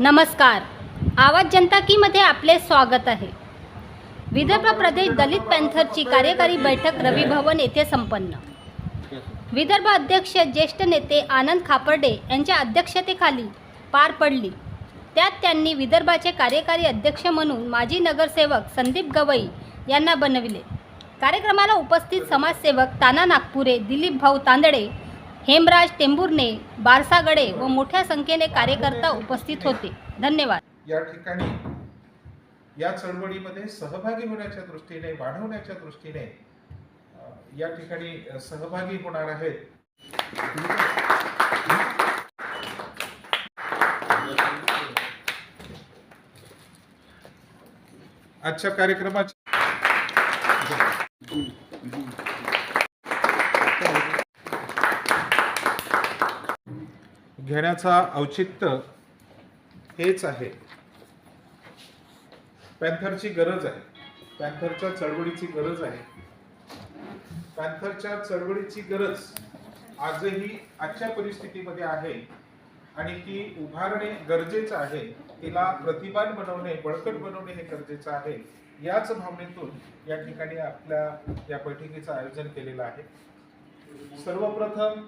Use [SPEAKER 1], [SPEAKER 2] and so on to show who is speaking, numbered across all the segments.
[SPEAKER 1] नमस्कार. आवाज जनता कीमध्ये आपले स्वागत आहे. विदर्भ प्रदेश दलित पॅन्थरची कार्यकारी बैठक रवी भवन येथे संपन्न. विदर्भ अध्यक्ष ज्येष्ठ नेते आनंद खापर्डे यांच्या अध्यक्षतेखाली पार पडली. त्यात त्यांनी विदर्भाचे कार्यकारी अध्यक्ष म्हणून माजी नगरसेवक संदीप गवई यांना बनविले. कार्यक्रमाला उपस्थित समाजसेवक ताना नागपुरे दिलीप भाऊ तांदडे हेमराज टेंभुर्णे बारसागडे व मोठ्या संख्येने कार्यकर्ता उपस्थित होते. धन्यवाद.
[SPEAKER 2] या ठिकाणी या चळवळीमध्ये सहभागी होण्याच्या दृष्टीने वाढवण्याच्या दृष्टीने या ठिकाणी सहभागी होणार आहेत. आजच्या कार्यक्रमाच्या घेण्याचा औचित्य हेच आहे. पॅन्थरची गरज आहे. पॅन्थरच्या चळवळीची गरज आहे. पॅन्थरच्या चळवळीची गरज आजही आजच्या परिस्थितीमध्ये आहे आणि ती उभारणे गरजेचं आहे. तिला प्रतिमान बनवणे बळकट बनवणे हे गरजेचं आहे. याच भावनेतून या ठिकाणी आपल्या या बैठकीचं आयोजन केलेलं आहे. सर्वप्रथम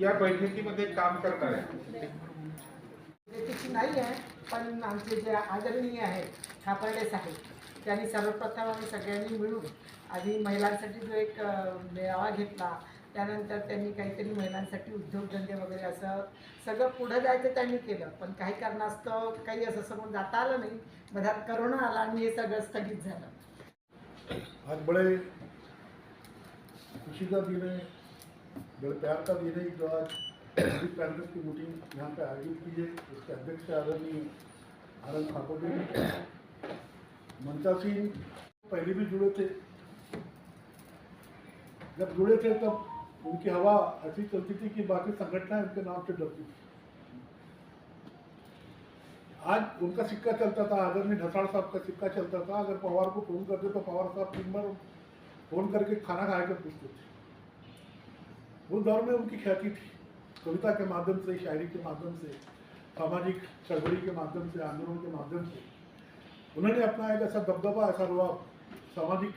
[SPEAKER 2] या बैठकीमध्ये काम करणाऱ्या
[SPEAKER 3] त्याची नाही आहे पण आमचे जे आदरणीय आहेत खापर्डे साहेब त्यांनी सर्वप्रथम आम्ही सगळ्यांनी मिळून आधी महिलांसाठी जो एक मेळावा घेतला त्यानंतर त्यांनी काहीतरी महिलांसाठी उद्योगधंदे वगैरे असं सगळं पुढं जायचं त्यांनी केलं पण काही कारणास्तव काही असं समोर जाता आलं नाही. मधात करोना आला आणि हे सगळं स्थगित झालं.
[SPEAKER 4] आज बड़े खुशी का दिन है बड़े प्यार का दिन है जो आज कांग्रेस की मीटिंग यहाँ पे आयोजित की है, उसके अध्यक्ष आदरणीय आनंद ठाकुर जी। ममता सिंह पहले भी जुड़े थे। जब जुड़े थे, तब उनकी हवा ऐसी चलती थी कि बाकी संगठनाएँ उनके नाम से डरती थी। आज उनका सिक्का चलता था, आदरणीय ढसाड़ साहब का सिक्का चलता था। अगर पवार को फ़ोन करते तो पवार साहब तीन बार फ़ोन करके खाना खा के पूछते थे। उस दौर में उनकी ख्याति थी। कविता के माध्यम से, शायरी के माध्यम से, सामाजिक चळवळी के माध्यम से, आंदोलन के माध्यम से। उन्होंने अपना एक ऐसा दबदबा, ऐसा रुआब सामाजिक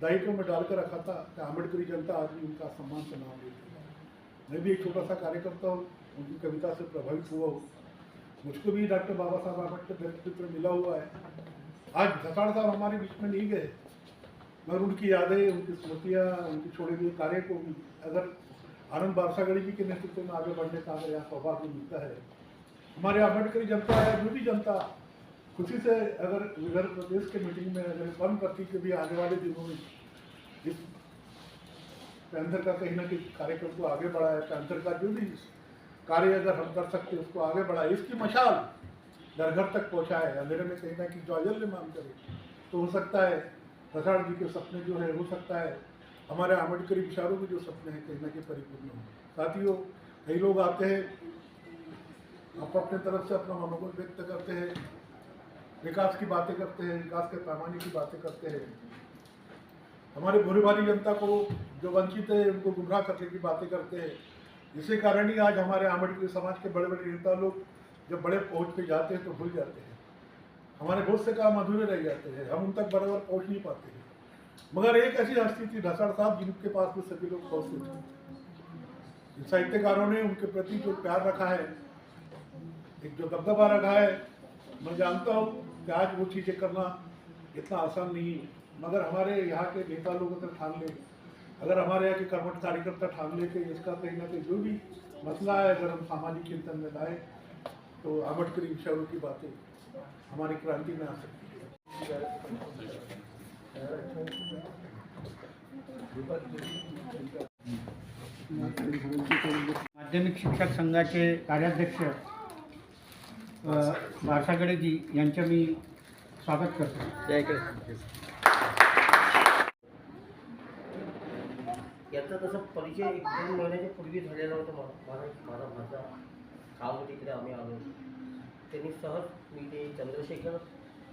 [SPEAKER 4] दायित्व में डालकर रखा था कि अम्बेडकरी जनता आज भी उनका सम्मान से नाम लेती मैं भी एक छोटा सा कार्यकर्ता हूँ, उनकी कविता से प्रभावित हुआ हूँ। मुझको भी डॉक्टर बाबा साहब आम्बेडकर व्यक्तित्व मिला हुआ है। आज धसाड़ साहब हमारे बीच में नहीं गए। मगर उनकी यादें, उनकी स्मृतियाँ, उनके छोड़े हुए कार्य को अगर आनंद बारसागढ़ी जी के नेतृत्व में आगे बढ़ने का अगर यहाँ सौभाग्य मिलता है। हमारे अम्बेडकरी जनता है भी जनता। खुशी से अगर विदर्भ प्रदेश के मीटिंग में अगर बंद करती कि भी आने वाले दिनों में इस पैंथर का कहीं ना कहीं कार्यक्रम को आगे बढ़ाया, पैंथर का जो भी कार्य अगर हम कर सकते उसको आगे बढ़ाए इसकी मशाल घर घर तक पहुँचाए अंधेरे में कहीं ना कहीं ज्वाजल्य मान करे तो हो सकता है, प्रसाद जी के सपने जो है, हो सकता है हमारे अम्बेडकरी विचारों के जो सपने हैं, कहीं ना कहीं परिपूर्ण हो साथियों कई लोग आते हैं, आप अपने तरफ़ से अपना मनोबल व्यक्त करते हैं, विकास की बातें करते हैं, विकास के पैमाने की बातें करते हैं। हमारे भोरी भारी जनता को जो वंचित है, उनको गुमराह करने की बातें करते हैं। इसी कारण ही आज हमारे अम्बेडकरी समाज के बड़े बड़े नेता लोग जब बड़े पहुँच पे जाते हैं तो भूल जाते हैं। हमारे बहुत से काम अधूरे रह जाते हैं। हम उन तक बराबर पहुँच नहीं पाते हैं। मगर एक ऐसी हस्ती थी ढसाड़ साहब, जिनके पास में सभी लोग पहुँचते थे। साहित्यकारों ने उनके प्रति जो प्यार रखा है, एक जो दबदबा रखा है, मैं जानता हूँ कि आज वो चीज़ें करना इतना आसान नहीं है। मगर हमारे यहाँ के नेता लोग अगर ठान ले, अगर हमारे यहाँ के कर्मठ कार्यकर्ता ठान ले कि इसका कहीं ना कहीं जो भी मसला है, अगर हम सामाजिक चिंतन में लाए तो अम्बेडकरी विचारों की बातें हमारी क्रांति में आ सकती है।
[SPEAKER 5] माध्यमिक शिक्षक संघाचे कार्याध्यक्ष अ, बारसागडेजी यांचं मी स्वागत करतो.
[SPEAKER 6] याचा तसा परिचय एक दोन महिन्याच्या पूर्वी झालेला होता मला माझा माझा माझा. काम तिकडे आम्ही आलो. त्यांनी सहज मी ते चंद्रशेखर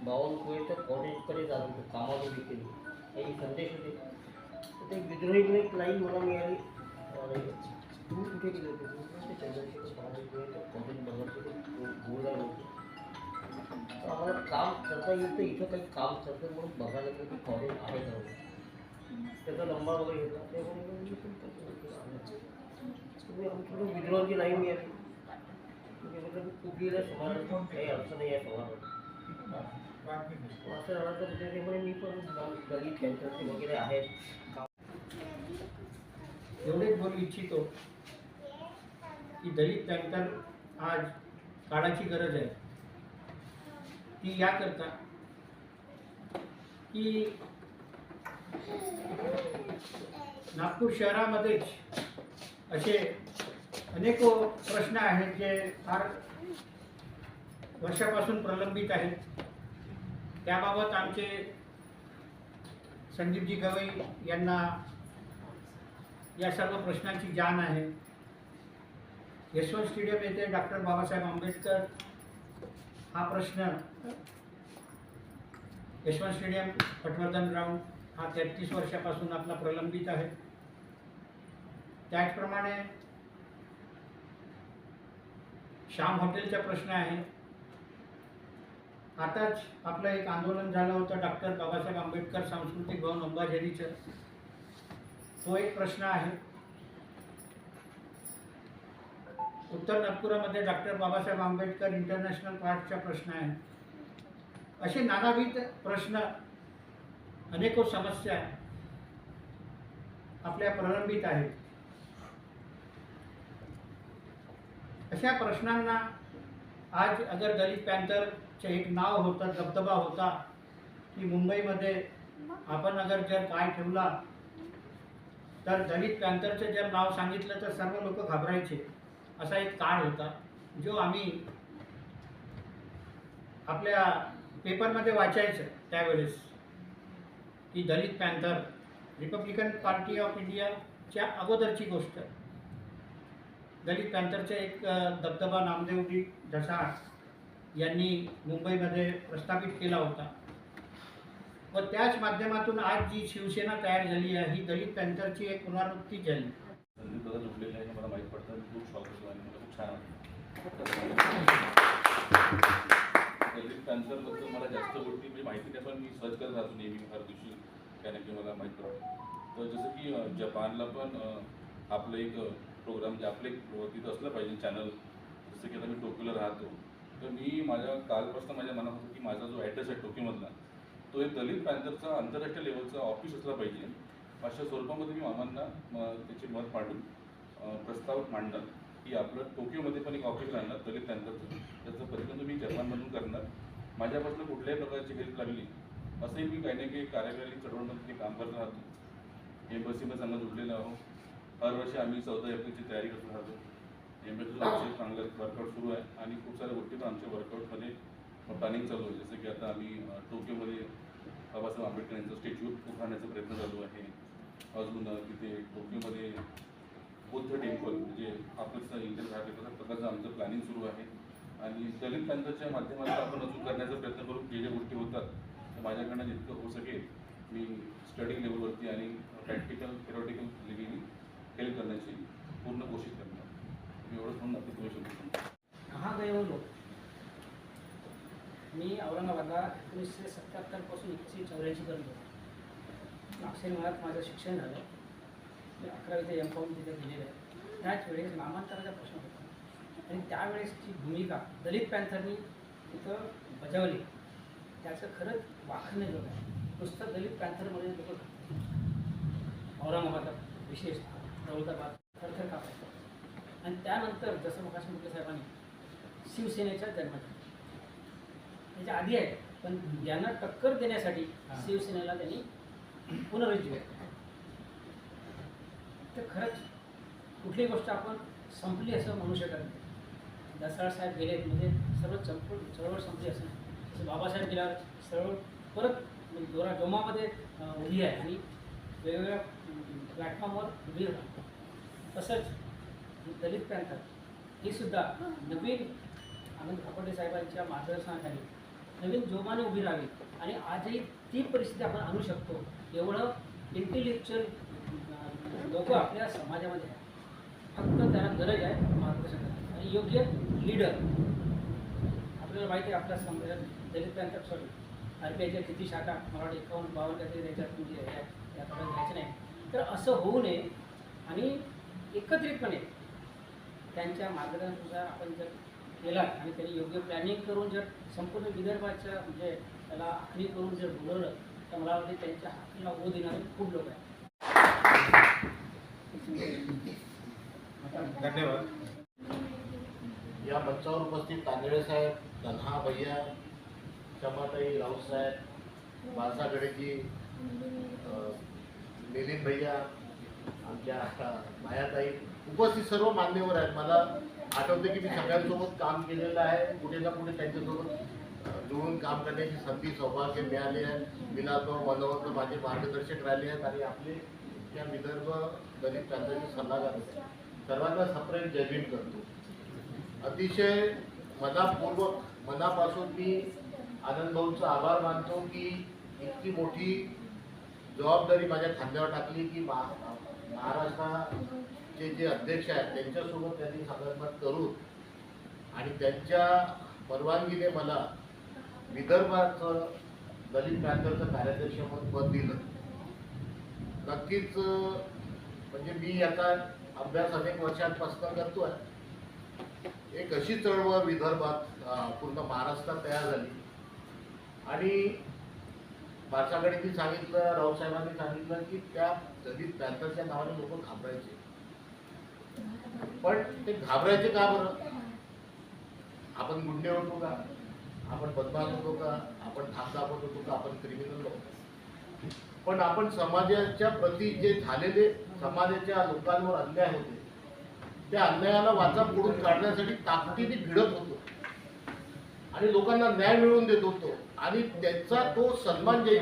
[SPEAKER 6] बावनकुळेच्या कॉलेजकडे जात होतो कामामध्ये केली काही संदेश होते। तर ते विद्रोही म्हणून एक लाईन मला मिळाली अरे, तू कुठे गेले होते तू म्हणते, चंद्रशेखर बावनकुळे कॉलेज बघत होते। गोळगाव काम करता येईल तर इथं काही काम करतं म्हणून बघायला गेलं की कॉलेज आहे का म्हणून. त्याचा नंबर वगैरे घेतला ते म्हणे मी पण करतो. तुम्ही आमच्याकडे विद्रोहाची लाईन मिळाली मी म्हटलं मी खूप गेलं समाजात काही अर्थ नाही आहे समाजात असं मी पण वगैरे आहेत
[SPEAKER 5] एवढेच बोलू इच्छितो की दलित पॅंथर आज काळाची गरज आहे. ती याकरता की नागपूर शहरामध्येच असे अनेक प्रश्न आहेत जे फार वर्षापासून प्रलंबित आहेत. त्याबाबत आमचे संदीपजी गवई यांना या सर्व प्रश्नांची जाण आहे. यशवंत स्टेडियम येथे डॉक्टर बाबासाहेब आंबेडकर हा प्रश्न यशवंत स्टेडियम पटवर्धन ग्राउंड हा तेहतीस वर्षापासून आपला प्रलंबित आहे. त्याचप्रमाणे श्याम हॉटेलचा प्रश्न आहे. आताच आपलं एक आंदोलन झालं होतं डॉक्टर बाबासाहेब आंबेडकर सांस्कृतिक भवन अंबाझरीचं. तो एक प्रश्न आहे. उत्तर नागपुरामध्ये डॉक्टर बाबासाहेब आंबेडकर इंटरनॅशनल पार्कचा प्रश्न आहे. असे नानाविध प्रश्न अनेको समस्या आपल्या प्रलंबित आहेत. अशा प्रश्नांना आज अगर दलित चे एक नाव होतं दबदबा होता की मुंबईमध्ये आपण अगर जर काय ठेवला तर दलित पॅन्थरचं जर नाव सांगितलं तर सर्व लोक घाबरायचे. असा एक काळ होता जो आम्ही आपल्या पेपरमध्ये वाचायचं त्यावेळेस की Dalit Panther Republican Party of इंडियाच्या अगोदरची गोष्ट. दलित पॅन्थरचे एक दबदबा नामदेवजी ढसाळ यांनी मुंबईमध्ये प्रस्थापित केला होता. व त्याच माध्यमातून आज जी शिवसेना तयार झाली आहे ही दलित पॅन्थरची एक पुनरावृत्ती झाली.
[SPEAKER 7] आहे मला पडतं. खूप खूप छान दलित मला जास्त गोष्टी म्हणजे माहिती नाही पण मी सर्च करत राहतो नेहमी हर दिवशी. काही ना मला माहीत पडतं. तर जसं की जपानला पण आपलं एक प्रोग्राम म्हणजे आपलं एक तिथं असलं पाहिजे चॅनल जसं की आता मी टोकियोला राहतो. तर मी माझ्या कालपासून माझ्या मनात होतं की माझा जो ॲड्रेस आहे टोकीमधला तो एक दलित पॅन्थरचा आंतरराष्ट्रीय लेवलचा ऑफिस असला पाहिजे. अशा स्वरूपामध्ये मी मामांना म, त्याची मत मांडून प्रस्ताव मांडणार की आपलं टोकियोमध्ये पण एक ऑफिस राहणार दलित पॅन्थरचं त्याचं परिणाम मी जपानमधून करणार. माझ्यापासून कुठल्याही प्रकारची हेल्प लागली असंही मी काही ना काही कार्यकारी चढवण्यामध्ये काम करत राहतो. एम्बसीमध्ये चांगलं जुडलेलं आहो हरवर्षी आम्ही चौदा एप्रिलची तयारी करत राहतो. एम एम्बसीचं आमचे चांगले वर्कआउट सुरू आहे आणि खूप साऱ्या गोष्टी पण आमच्या वर्कआउटमध्ये प्लॅनिंग चालू आहे. जसं की आता आम्ही टोकियोमध्ये बाबासाहेब आंबेडकर यांचं स्टॅच्यू उभारण्याचा प्रयत्न चालू आहे. अजून तिथे टोकियोमध्ये बुद्ध टेम्पल म्हणजे आपलं इंडियन राहते तशा प्रकारचं आमचं प्लॅनिंग सुरू आहे. आणि दलित पॅन्थरच्या माध्यमातून आपण अजून करण्याचा प्रयत्न करून जे ज्या गोष्टी होतात तर माझ्याकडनं जितकं होऊ शकेल मी स्टडी लेवलवरती आणि प्रॅक्टिकल थेरॉटिकल लेवली हेल्प करण्याची पूर्ण कोशिश करणार. मी एवढंच म्हणून आपली तुम्ही शकतो.
[SPEAKER 8] कहाँ गए हो मी औरंगाबादला एकोणीसशे सत्त्याहत्तरपासून एकोणीसशे चौऱ्याऐंशीपर्यंत नागसेन मुळात माझं शिक्षण झालं. मी अकरावी ते एम कॉम तिथे गेलेलं आहे. त्याच वेळेस नामांतराचा प्रश्न होता. आणि त्यावेळेसची भूमिका दलित पॅन्थरनी तिथं बजावली. त्याचं खरंच वाखणं लोक आहे. नुसतं दलित पॅन्थरमध्ये लोक औरंगाबादात विशेषतः दौलताबाद थरथर कापायचं आणि त्यानंतर जसं प्रकाश मुके साहेबांनी शिवसेनेचा जन्म झाला त्याच्या आधी आहे पण यांना टक्कर देण्यासाठी शिवसेनेला त्यांनी पुनरुज्जीवित केलं. तर खरंच कुठली गोष्ट आपण संपली असं म्हणू शकत नाही. दसरा साहेब गेले म्हणजे सर्व चंपून चळवळ संपली असं जसं बाबासाहेब गेल्यावर चळवळ परत म्हणजे दोरा जोमामध्ये अं, उभी आहे आणि वेगवेगळ्या प्लॅटफॉर्मवर उभी राहते तसंच दलित पॅन्थर हे सुद्धा नवीन आनंद खापर्डे साहेबांच्या मार्गदर्शनाखाली नवीन जोमाने उभी राहावी. आणि आजही ती परिस्थिती आपण आणू शकतो. एवढं इंटेलेक्च्युअल लोक आपल्या समाजामध्ये आहेत. फक्त त्यांना गरज आहे मार्गदर्शन आणि योग्य लीडर आपल्याला माहिती आहे आपल्या समाजात Dalit Panther sorry R P आयच्या किती शाखा मला एकावन्न बावन्न काहीतरी त्याच्यात म्हणजे या घ्यायचं नाही. तर असं होऊ नये आणि एकत्रितपणे त्यांच्या मार्गदर्शनानुसार आपण जर केला आणि त्यांनी योग्य प्लॅनिंग करून जर संपूर्ण विदर्भाच्या म्हणजे त्याला आखणी करून जर बोलवलं तर मला वाटते त्यांच्या हातीला ओ देणारे खूप लोक आहेत.
[SPEAKER 2] धन्यवाद.
[SPEAKER 9] या मंचावर उपस्थित तांदळे साहेब धन्हा भैया क्षमाताई राऊत साहेब बाळसागडेजी मिलिंद भैया म्हणजे आमच्या मायाताई उपस्थित सर्व मान्यवर आहेत. मला आठवते की मी सगळ्यांसोबत काम केलेलं आहे. कुठे ना कुठे त्यांच्यासोबत जुळून काम करण्याची संधी सौभाग्य मिळाली आहे. मिलादवर मनोवत माझे मार्गदर्शक राहिले आहेत आणि आपले त्या विदर्भ दलित प्रांताचे सल्लागार सर्वांना सप्रेम जयभीम करतो. अतिशय मनापूर्वक मनापासून मी आनंदभाऊंचं आभार मानतो की इतकी मोठी जबाबदारी माझ्या खांद्यावर टाकली की मा महाराष्ट्राचे जे अध्यक्ष आहेत त्यांच्यासोबत त्यांनी संगनमत करून आणि त्यांच्या परवानगीने मला विदर्भाचं दलित प्रांताचं कार्याध्यक्ष म्हणून पद दिलं. नक्कीच म्हणजे मी याचा अभ्यास अनेक वर्षांपासून करतो आहे एक अशी चळवळ विदर्भात पूर्ण महाराष्ट्रात तयार झाली. आणि बारसागडींनी सांगितलं रावसाहेबांनी सांगितलं की त्या दलित पॅन्थरच्या नावाने लोक घाबरायचे. पण ते घाबरायचे का बरं? आपण गुंडे होतो का? आपण बदमाश होतो का? आपण धाकधापत होतो का? आपण क्रिमिनल होतो. पण आपण समाजाच्या प्रती जे झालेले समाजाच्या लोकांवर अन्याय होते त्या अन्यायाला वाचा फोडून काढण्यासाठी ताकदीने भिडत होतो. आणि लोकांना न्याय मिळवून देत होतो. आणि त्याचा तो सन्मान जे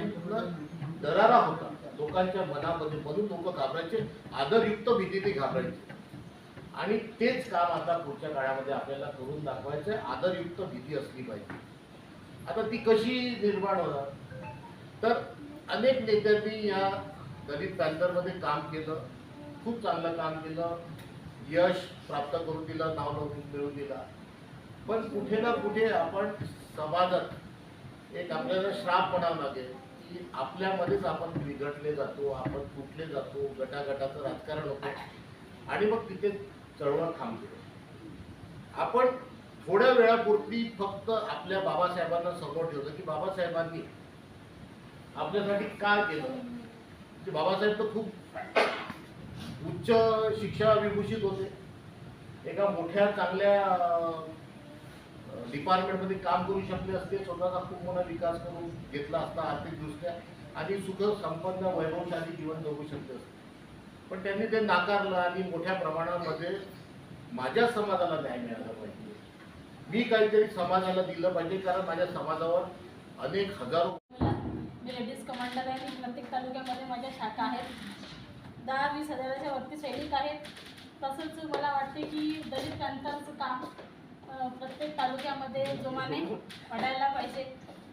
[SPEAKER 9] दरारा होता लोकांच्या मनामध्ये म्हणून लोक घाबरायचे आदरयुक्त भीतीने घाबरायचे. आणि तेच काम आता पुढच्या काळामध्ये आपल्याला करून दाखवायचं आहे आदरयुक्त भीती असली पाहिजे. आता ती कशी निर्माण होणार? तर अनेक नेत्यांनी या दलित पॅन्थरमध्ये काम केलं खूप चांगलं काम केलं यश प्राप्त करून दिलं नावलौकिक मिळवून दिला. पण कुठे ना कुठे आपण समाजात एक आपल्याला श्राप म्हणावं लागेल की आपल्यामध्येच आपण विघटले जातो आपण तुटले जातो गटागटाचं राजकारण होतं. आणि मग तिथे चळवळ थांबते. आपण थोड्या वेळापुरती फक्त आपल्या बाबासाहेबांना समोर ठेवतो की बाबासाहेबांनी आपल्यासाठी काय केलं? की बाबासाहेब तर खूप उच्च शिक्षा विभूषित होते. एका मोठ्या चांगल्या डिपार्टमेंटमध्ये काम करू शकले असते स्वतःचा खूप मोठा विकास करून घेतला असता आर्थिकदृष्ट्या आणि सुख संपन्न वैभवशाली जीवन जगू शकले असते. पण त्यांनी ते नाकारलं आणि मोठ्या प्रमाणामध्ये माझ्या समाजाला न्याय मिळाला पाहिजे. मी काहीतरी समाजाला दिलं पाहिजे कारण माझ्या समाजावर अनेक हजारो
[SPEAKER 10] मी लेडीज कमांडर आहे मी प्रत्येक तालुक्यामध्ये माझ्या शाखा आहेत. दहा वीस हजाराच्या वरती सैनिक आहेत. तसंच मला वाटते की दलित प्रांतांचं काम प्रत्येक तालुक्यामध्ये जोमाने पडायला पाहिजे.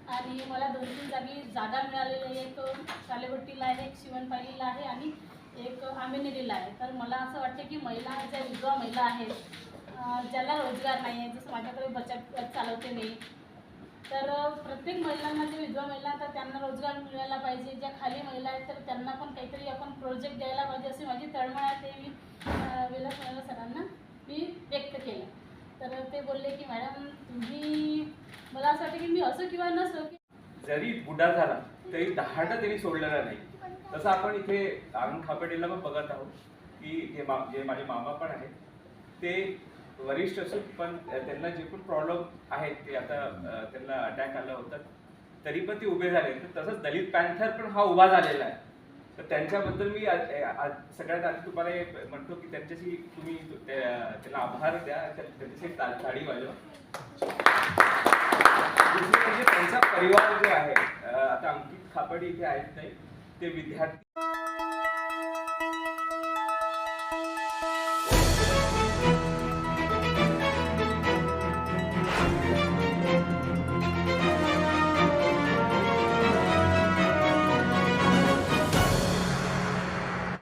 [SPEAKER 10] आणि मला दोन तीन जागी जागा मिळालेली आहे. एक सालेभट्टीला आहे एक शिवणपालीला आहे आणि एक आमेनेरीला आहे. तर मला असं वाटतं की महिला ज्या विधवा महिला आहेत ज्याला रोजगार नाही आहे जसं माझ्याकडे बचत गट चालवते मी तर प्रत्येक महिलांना जे विधवा महिला तर त्यांना रोजगार मिळायला पाहिजे. ज्या खाली महिला आहेत तर त्यांना पण काहीतरी आपण प्रोजेक्ट द्यायला पाहिजे अशी माझी तळमळ आहे. ते मी विलास सरांना तर ते बोलले की मॅडम तुम्ही मला असं वाटतं की मी असं किंवा नसो की
[SPEAKER 11] जरी बुडा झाला तरी दहाडा त्यांनी सोडलेला नाही. तसं आपण इथे आनंद खापेटेला पण बघत आहोत की जे मा जे माझे मामा पण आहेत ते वरिष्ठ असून पण त्यांना जे पण प्रॉब्लेम आहेत ते आता त्यांना अटॅक आला होता तरी पण ते उभे झाले. तर तसंच दलित पॅन्थर पण हा उभा झालेला आहे. तर त्यांच्याबद्दल मी आज- आज सगळ्यात आधी तुम्हाला हे म्हणतो की त्यांच्याशी तुम्ही त्याला त्यांना आभार द्या. त्यांच्याशी ताळी वाजवा. म्हणजे त्यांचा परिवार जो आहे आता अंकित खापडी इथे आहेत नाही ते विद्यार्थी